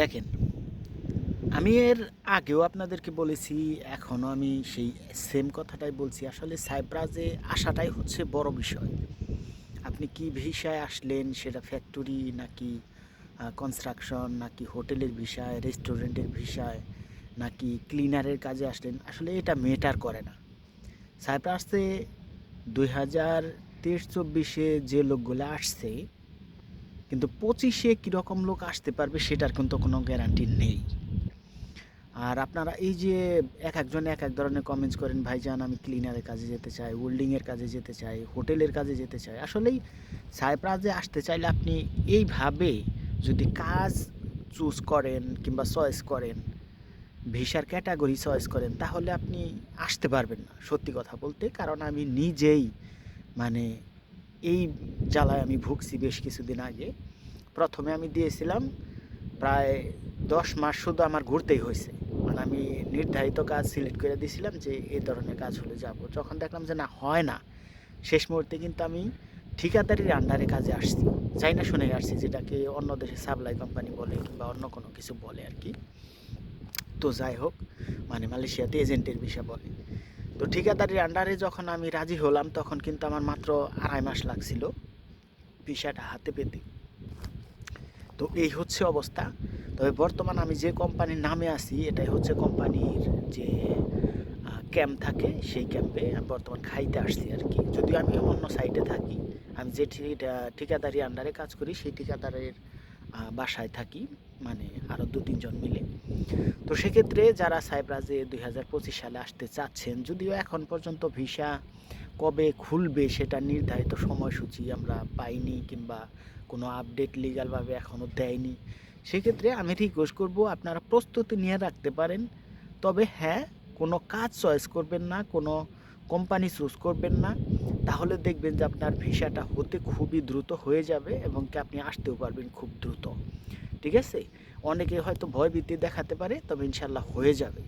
দেখেন, আমি এর আগেও আপনাদেরকে বলেছি এখনও আমি সেই সেম কথাটাই বলছি। আসলে সাইপ্রাসে আসাটাই হচ্ছে বড় বিষয়। আপনি কি ভিসায় আসলেন, সেটা ফ্যাক্টরি নাকি কনস্ট্রাকশন নাকি হোটেলের ভিসায় রেস্টুরেন্টের ভিসায়, নাকি ক্লিনারের কাজে আসলেন, আসলে এটা মেটার করে না। সাইপ্রাসে দুই হাজার তেইশ চব্বিশে যে লোকগুলো আসছে কিন্তু পঁচিশে কীরকম লোক আসতে পারবে সেটার কিন্তু কোনো গ্যারান্টি নেই। আর আপনারা এই যে এক একজন এক এক ধরনের কমেন্টস করেন, ভাইজান, আমি ক্লিনারের কাজে যেতে চাই ওয়েল্ডিংয়ের কাজে যেতে চাই হোটেলের কাজে যেতে চাই। আসলেই সাইপ্রাসে আসতে চাইলে আপনি এইভাবে যদি কাজ চুজ করেন কিংবা চয়েস করেন, ভিসার ক্যাটাগরি চয়েস করেন, তাহলে আপনি আসতে পারবেন না। সত্যি কথা বলতে, কারণ আমি নিজেই মানে এই জ্বালায় আমি ভুগছি বেশ কিছুদিন আগে। প্রথমে আমি দিয়েছিলাম প্রায় দশ মাস শুধু আমার ঘুরতেই হয়েছে। মানে আমি নির্ধারিত কাজ সিলেক্ট করে দিয়েছিলাম যে এই ধরনের কাজ হলে যাব। যখন দেখলাম যে না, হয় না, শেষ মুহূর্তে কিন্তু আমি ঠিকাদারির আন্ডারে কাজে আসছি। চাই না শুনে আসছি যেটাকে অন্য দেশে সাপ্লাই কোম্পানি বলে কিংবা অন্য কোনো কিছু বলে আর কি। তো যাই হোক মানে মালয়েশিয়াতে এজেন্টের বিষয় বলে। তো ঠিকাদারির আন্ডারে যখন আমি রাজি হলাম, তখন কিন্তু আমার মাত্র আড়াই মাস লাগছিল ভিসাটা হাতে পেতে। তো এই হচ্ছে অবস্থা। তবে বর্তমান আমি যে কোম্পানির নামে আছি, এটাই হচ্ছে কোম্পানির যে ক্যাম্প থাকে, সেই ক্যাম্পে আমি বর্তমান খাইতে আসছি আর কি। যদিও আমি অন্য সাইডে থাকি, আমি যে ঠিকা- ঠিকাদারি আন্ডারে কাজ করি, সেই ঠিকাদারের বাসায় থাকি মানে আরও দু তিনজন মিলে। তো সেক্ষেত্রে যারা সাইপ্রাসে দুই হাজার পঁচিশ সালে আসতে চাচ্ছেন, যদিও এখন পর্যন্ত ভিসা কবে খুলবে সেটা নির্ধারিত সময়সূচি আমরা পাইনি কিংবা কোনো আপডেট লিগালভাবে এখনও দেয়নি। সেক্ষেত্রে আমি রিকোয়েস্ট করব, আপনারা প্রস্তুতি নিয়ে রাখতে পারেন। তবে হ্যাঁ কোনো কাজ চয়েস করবেন না, কোনো কোম্পানি চুজ করবেন না, তাহলে দেখবেন যে আপনার ভিসাটা হতে খুবই দ্রুত হয়ে যাবে এবং কি আপনি আসতেও পারবেন খুব দ্রুত। ঠিক আছে? অনেকে হয়তো ভয় ভীতি দেখাতে পারে, তবে ইনশাল্লাহ হয়ে যাবে।